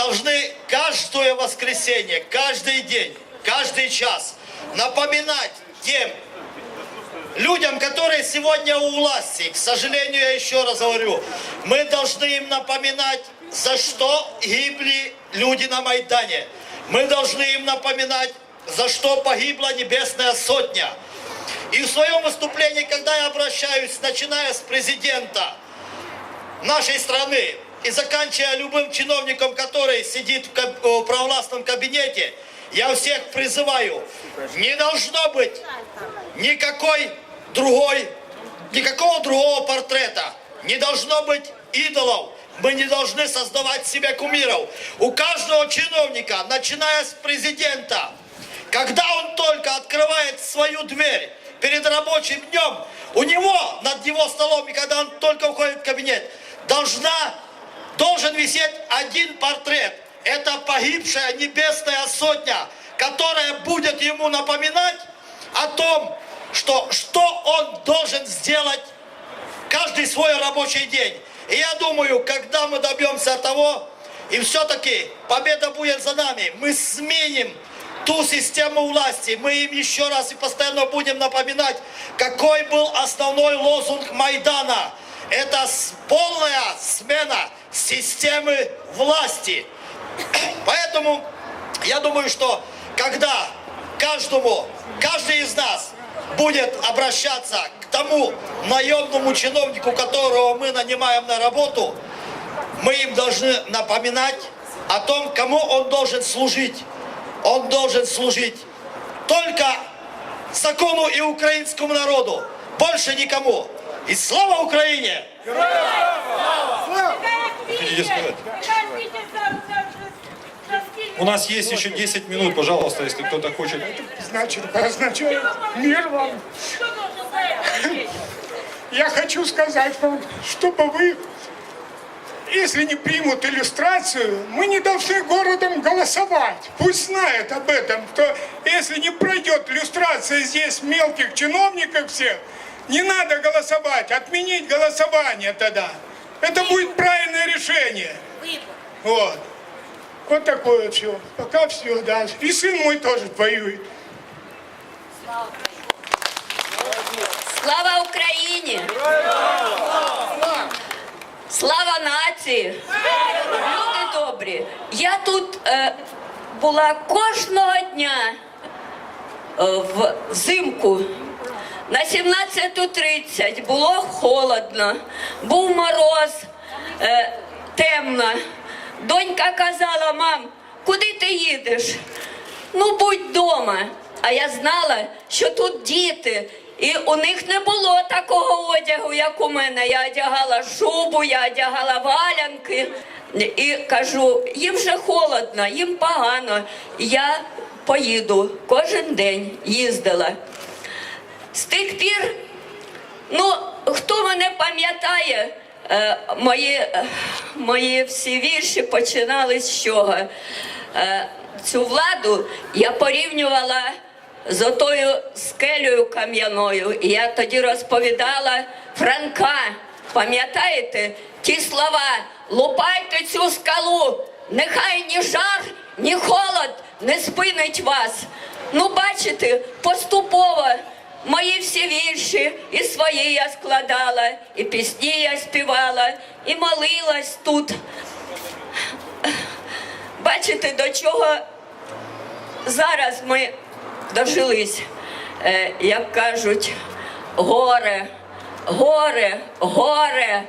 должны каждое воскресенье, каждый день, каждый час напоминать тем людям, которые сегодня у власти, к сожалению, я еще раз говорю, мы должны им напоминать, за что гибли люди на Майдане. Мы должны им напоминать, за что погибла Небесная Сотня. И в своем выступлении, когда я обращаюсь, начиная с президента нашей страны и заканчивая любым чиновником, который сидит в провластном кабинете, я всех призываю, не должно быть никакой другой, никакого другого портрета. Не должно быть идолов. Мы не должны создавать себе кумиров. У каждого чиновника, начиная с президента, когда он только открывает свою дверь перед рабочим днем, у него над его столом, и когда он только входит в кабинет, должна, должен висеть один портрет. Это погибшая небесная сотня, которая будет ему напоминать о том, что, что он должен сделать каждый свой рабочий день. И я думаю, когда мы добьемся того, и все-таки победа будет за нами, мы сменим ту систему власти, мы им еще раз и постоянно будем напоминать, какой был основной лозунг Майдана. Это полная смена системы власти. Поэтому я думаю, что когда каждому, каждый из нас будет обращаться к тому наемному чиновнику, которого мы нанимаем на работу, мы им должны напоминать о том, кому он должен служить. Он должен служить только закону и украинскому народу, больше никому. И слава Украине! Хотите сказать? У нас есть еще 10 минут, пожалуйста, если кто-то хочет. Значит, означает мир вам. Я хочу сказать вам, чтобы вы, если не примут иллюстрацию, мы не должны городом голосовать. Пусть знает об этом, что если не пройдет иллюстрация здесь мелких чиновников всех, не надо голосовать, отменить голосование тогда. Это будет правильное решение. Вот. Вот такое вот все. Пока все, да. И сын мой тоже воюет. Слава Україні! Слава нації! Люди добрі! Я тут е, була кожного дня е, взимку. На 17.30 було холодно, був мороз, е, темно. Донька казала, мам, куди ти їдеш? Ну, будь вдома. А я знала, що тут діти, і у них не було такого одягу, як у мене. Я одягала шубу, я одягала валянки. І кажу, їм вже холодно, їм погано. Я поїду кожен день їздила. З тих пір, ну, хто мене пам'ятає, е, мої, е, мої всі вірші починали з чого? Е, цю владу я порівнювала з отою скелею кам'яною. І я тоді розповідала Франка. Пам'ятаєте ті слова? Лупайте цю скалу, нехай ні жар, ні холод не спинить вас. Ну, бачите, поступово мої всі вірші і свої я складала, і пісні я співала, і молилась тут. Бачите, до чого зараз ми дожились, Е, як кажуть, горе, горе, горе.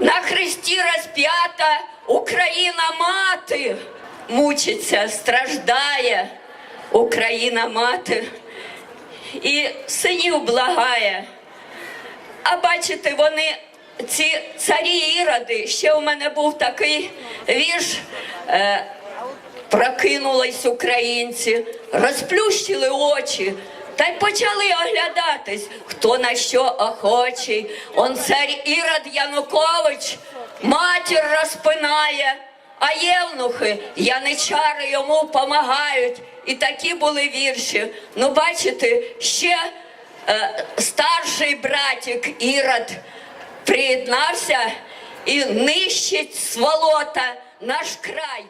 На хресті розп'ята Україна мати мучиться, страждає Україна мати і синів благає. А бачите, вони, ці царі іроди, ще у мене був такий вірш. Е, Прокинулись українці, розплющили очі та й почали оглядатись, хто на що охочий. Он цар Ірод Янукович матір розпинає, а євнухи, яничари йому помагають. І такі були вірші. Ну, бачите, ще е, старший братик Ірод приєднався і нищить сволота наш край.